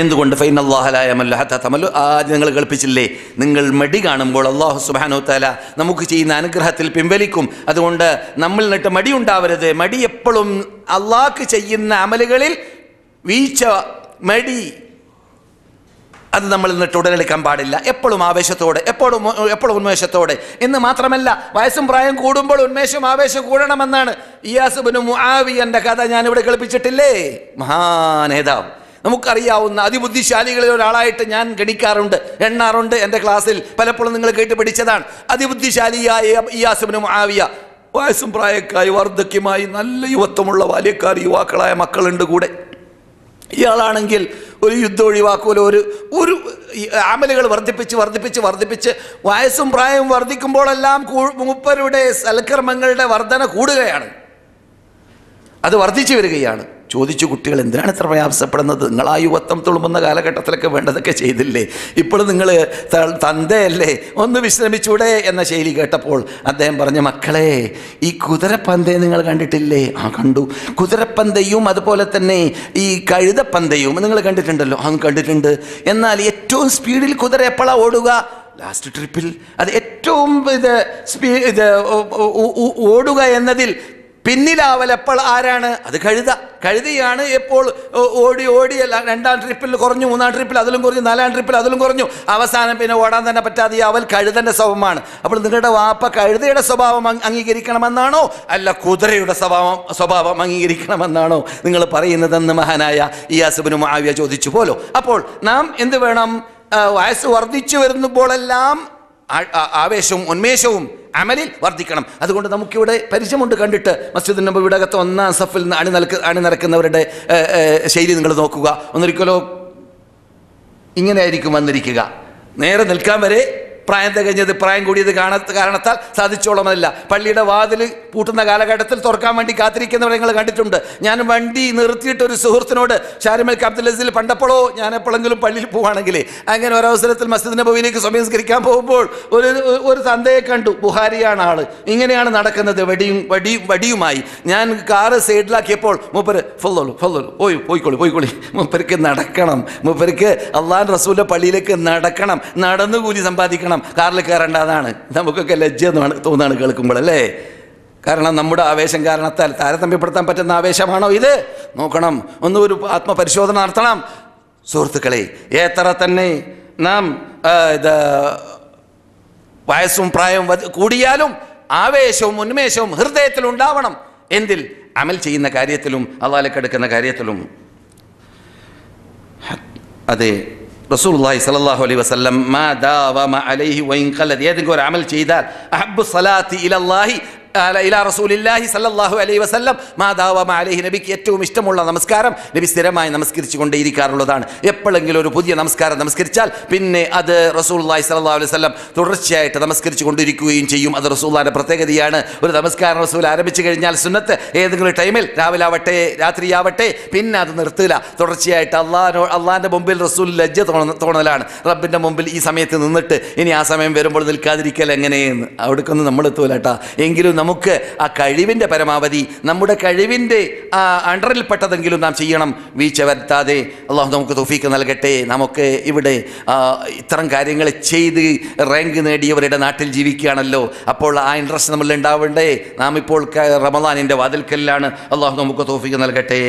എന്തുകൊണ്ട് ഫൈൻ തമല്ലു? ആദ്യം നിങ്ങൾ കൽപ്പിച്ചില്ലേ നിങ്ങൾ മടി കാണുമ്പോൾ അള്ളാഹു സുബാനോ തല നമുക്ക് ചെയ്യുന്ന അനുഗ്രഹത്തിൽ പിൻവലിക്കും. അതുകൊണ്ട് നമ്മൾ നിന്നിട്ട് മടി ഉണ്ടാവരുത്. മടി എപ്പോഴും അള്ളാഹ്ക്ക് ചെയ്യുന്ന അമലുകളിൽ വീഴ്ച മടി അത് നമ്മൾ നിന്നിട്ട് ഉടലെടുക്കാൻ പാടില്ല. എപ്പോഴും ആവേശത്തോടെ എപ്പോഴും എപ്പോഴും ഉന്മേഷത്തോടെ. എന്ന് മാത്രമല്ല വയസ്സും പ്രായം കൂടുമ്പോൾ ഉന്മേഷം ആവേശം കൂടണമെന്നാണ് ഇയാസുബിന് മുആവിയന്റെ കഥ ഞാനിവിടെ കളിപ്പിച്ചിട്ടില്ലേ മഹാനേതാവ്. നമുക്കറിയാവുന്ന അതിബുദ്ധിശാലികളിൽ ഒരാളായിട്ട് ഞാൻ ഗണിക്കാറുണ്ട് എണ്ണാറുണ്ട് എന്റെ ക്ലാസ്സിൽ. പലപ്പോഴും നിങ്ങൾ കേട്ട് പഠിച്ചതാണ്. അതിബുദ്ധിശാലിയായ ഇയാസുബിന് മുആവിയ വയസ്സും പ്രായക്കായി വാർദ്ധക്യമായി നല്ല യുവത്വമുള്ള ബാല്യക്കാർ യുവാക്കളായ മക്കളുണ്ട് കൂടെ. ഇയാളാണെങ്കിൽ ഒരു യുദ്ധം ഒഴിവാക്കൂല ഒരു ഒരു അമലുകൾ വർദ്ധിപ്പിച്ച് വർദ്ധിപ്പിച്ച് വർദ്ധിപ്പിച്ച് വയസ്സും പ്രായവും വർദ്ധിക്കുമ്പോഴെല്ലാം മൂപ്പരുടെ സൽക്കർമ്മങ്ങളുടെ വർധന കൂടുകയാണ്. അത് വർദ്ധിച്ചു വരികയാണ്. ചോദിച്ചു കുട്ടികൾ എന്തിനാണ് ഇത്ര പ്രയാസപ്പെടുന്നത്? നിങ്ങൾ ആ യുവത്വം തുളുമ്പുന്ന കാലഘട്ടത്തിലൊക്കെ വേണ്ടതൊക്കെ ചെയ്തില്ലേ? ഇപ്പോൾ നിങ്ങൾ തന്തയല്ലേ? ഒന്ന് വിശ്രമിച്ചൂടെ? എന്ന ശൈലി കേട്ടപ്പോൾ അദ്ദേഹം പറഞ്ഞു മക്കളെ ഈ കുതിരപ്പന്തയെ നിങ്ങൾ കണ്ടിട്ടില്ലേ? ആ കണ്ടു. കുതിരപ്പന്തയും അതുപോലെ തന്നെ ഈ കഴുതപ്പന്തയും നിങ്ങൾ കണ്ടിട്ടുണ്ടല്ലോ. ആ കണ്ടിട്ടുണ്ട്. എന്നാൽ ഏറ്റവും സ്പീഡിൽ കുതിര എപ്പോഴാണ് ഓടുക? ലാസ്റ്റ് ട്രിപ്പിൽ അത് ഏറ്റവും ഇത് സ്പീ ഇത് ഓടുക എന്നതിൽ പിന്നിലാവൽ എപ്പോൾ ആരാണ്? അത് കഴുത. കഴുതയാണ് എപ്പോൾ ഓടി ഓടി അല്ല രണ്ടാം ട്രിപ്പിൽ കുറഞ്ഞു മൂന്നാം ട്രിപ്പിൽ അതിലും കുറഞ്ഞു നാലാം ട്രിപ്പിൽ അതിലും കുറഞ്ഞു. അവസാനം പിന്നെ ഓടാൻ തന്നെ പറ്റാതെ അവൽ കഴുതന്റെ സ്വഭാവമാണ്. അപ്പോൾ നിങ്ങളുടെ വാപ്പ കഴുതയുടെ സ്വഭാവം അംഗീകരിക്കണമെന്നാണോ? അല്ല കുതിരയുടെ സ്വഭാവം സ്വഭാവം അംഗീകരിക്കണമെന്നാണോ നിങ്ങൾ പറയുന്നതെന്ന് മഹാനായ ഇയാസുബിന് മാവിയ ചോദിച്ചു പോലോ? അപ്പോൾ നാം എന്ത് വേണം? വയസ്സ് വർദ്ധിച്ചു വരുമ്പോഴെല്ലാം ആവേശവും ഉന്മേഷവും അമലിൽ വർദ്ധിക്കണം. അതുകൊണ്ട് നമുക്കിവിടെ പരിചയമുണ്ട് കണ്ടിട്ട് മസ്ജിദ് നബിയുടെ അകത്ത് ഒന്നാം സഫിൽ നിന്ന് അണി നൽക അണി ഏ, ശൈലി നിങ്ങൾ നോക്കുക. ഒന്നൊരിക്കലോ ഇങ്ങനെ ആയിരിക്കും വന്നിരിക്കുക. നേരെ നിൽക്കാൻ വരെ പ്രായം തികഞ്ഞത് പ്രായം കൂടിയത് കാണ കാരണത്താൽ സാധിച്ചോളമല്ല പള്ളിയുടെ വാതിൽ പൂട്ടുന്ന കാലഘട്ടത്തിൽ തുറക്കാൻ വേണ്ടി കാത്തിരിക്കുന്നവരെ നിങ്ങൾ കണ്ടിട്ടുണ്ട്. ഞാൻ വണ്ടി നിർത്തിയിട്ട് ഒരു സുഹൃത്തിനോട് ഷാരിമൽ അബ്ദുൽ അസീൽ പണ്ടപ്പോഴോ ഞാൻ എപ്പോഴെങ്കിലും പള്ളിയിൽ പോവാണെങ്കിലേ അങ്ങനെ ഒരവസരത്തിൽ മസ്ജിദ് നബവിയിലേക്ക് സമയസ്കരിക്കാൻ പോകുമ്പോൾ ഒരു ഒരു തന്തയെ കണ്ടു. ബുഹാരിയാണ് ആൾ. ഇങ്ങനെയാണ് നടക്കുന്നത്. വടിയും വടിയും വടിയുമായി. ഞാൻ കാറ് സൈഡിലാക്കിയപ്പോൾ മൂപ്പര് ഫുള്ളോളൂ ഫുള്ളോളൂ പോയി പോയിക്കോളി പോയിക്കോളി. മൂപ്പർക്ക് നടക്കണം. മൂപ്പർക്ക് അള്ളാൻ റസൂലിന്റെ പള്ളിയിലേക്ക് നടക്കണം. നടന്നു കൂലി സമ്പാദിക്കണം. കാറിൽ കയറേണ്ട അതാണ്. നമുക്കൊക്കെ ലജ്ജ തോന്നാണ് കേൾക്കുമ്പോൾ അല്ലേ? കാരണം നമ്മുടെ ആവേശം കാരണത്താൽ താരതമ്യപ്പെടുത്താൻ പറ്റുന്ന ആവേശമാണോ ഇത്? നോക്കണം. ഒന്ന് ഒരു ആത്മപരിശോധന നടത്തണം. സുഹൃത്തുക്കളെ എത്ര തന്നെ നാം ഇത് വയസ്സും പ്രായവും കൂടിയാലും ആവേശവും ഉന്മേഷവും ഹൃദയത്തിൽ ഉണ്ടാവണം എന്തിൽ? അമൽ ചെയ്യുന്ന കാര്യത്തിലും അതാലക്കെടുക്കുന്ന കാര്യത്തിലും. അതെ. റസൂലുള്ളാഹി സ്വല്ലല്ലാഹു അലൈഹി വസല്ലം മാ ദാവമ അലൈഹി വഇൻ ഖലത് ഏതെങ്കിലും ഒരു അമൽ ചെയ്താൽ അഹബ്ബു സലാത്തി ഇലല്ലാഹി ഇലാ റസൂലില്ലാഹി സല്ലാഹു അലൈഹി വസല്ലം മാ അലഹി നബിക്ക് ഏറ്റവും ഇഷ്ടമുള്ള നമസ്കാരം നബി സ്ഥിരമായി നമസ്കരിച്ചു കൊണ്ടേയിരിക്കാറുള്ളതാണ് എപ്പോഴെങ്കിലും ഒരു പുതിയ നമസ്കാരം നമസ്കരിച്ചാൽ പിന്നെ അത് റസൂലുള്ളാഹി സല്ലാ അലൈഹി വസല്ലം തുടർച്ചയായിട്ട് നമസ്കരിച്ചു കൊണ്ടിരിക്കുകയും ചെയ്യും. അത് റസൂള്ളാന്റെ പ്രത്യേകതയാണ്. ഒരു നമസ്കാരം റസൂൽ ആരംഭിച്ചു കഴിഞ്ഞാൽ സുന്നത്ത് ഏതെങ്കിലും ടൈമിൽ രാവിലെ ആവട്ടെ രാത്രിയാവട്ടെ പിന്നെ അത് നിർത്തില്ല. തുടർച്ചയായിട്ട് അള്ളാഹിനോ അള്ളാഹിന്റെ മുമ്പിൽ റസൂൽ ലജ്ജ തോന്ന തോന്നലാണ് റബ്ബിന്റെ മുമ്പിൽ ഈ സമയത്ത് നിന്നിട്ട് ഇനി ആ സമയം വരുമ്പോൾ നിൽക്കാതിരിക്കൽ എങ്ങനെയെന്ന്. അവിടേക്കൊന്നും നമ്മൾ എത്തൂലട്ടാ എങ്കിലും നമുക്ക് ആ കഴിവിന്റെ പരമാവധി നമ്മുടെ കഴിവിന്റെ ആ അണ്ടറിൽപ്പെട്ടതെങ്കിലും നാം ചെയ്യണം. വീഴ്ച വരുത്താതെ അള്ളാഹു നമുക്ക് തുഫീക്ക് നൽകട്ടെ. നമുക്ക് ഇവിടെ ഇത്തരം കാര്യങ്ങൾ ചെയ്ത് റാങ്ക് നേടിയവരുടെ നാട്ടിൽ ജീവിക്കുകയാണല്ലോ. അപ്പോൾ ആ ഇൻട്രസ്റ്റ് നമ്മളിൽ ഉണ്ടാവണ്ടേ? നാം ഇപ്പോൾ റമദാനിന്റെ വാതിൽക്കല്ലാണ്. അള്ളാഹു നമുക്ക് തോഫിക്ക് നൽകട്ടെ.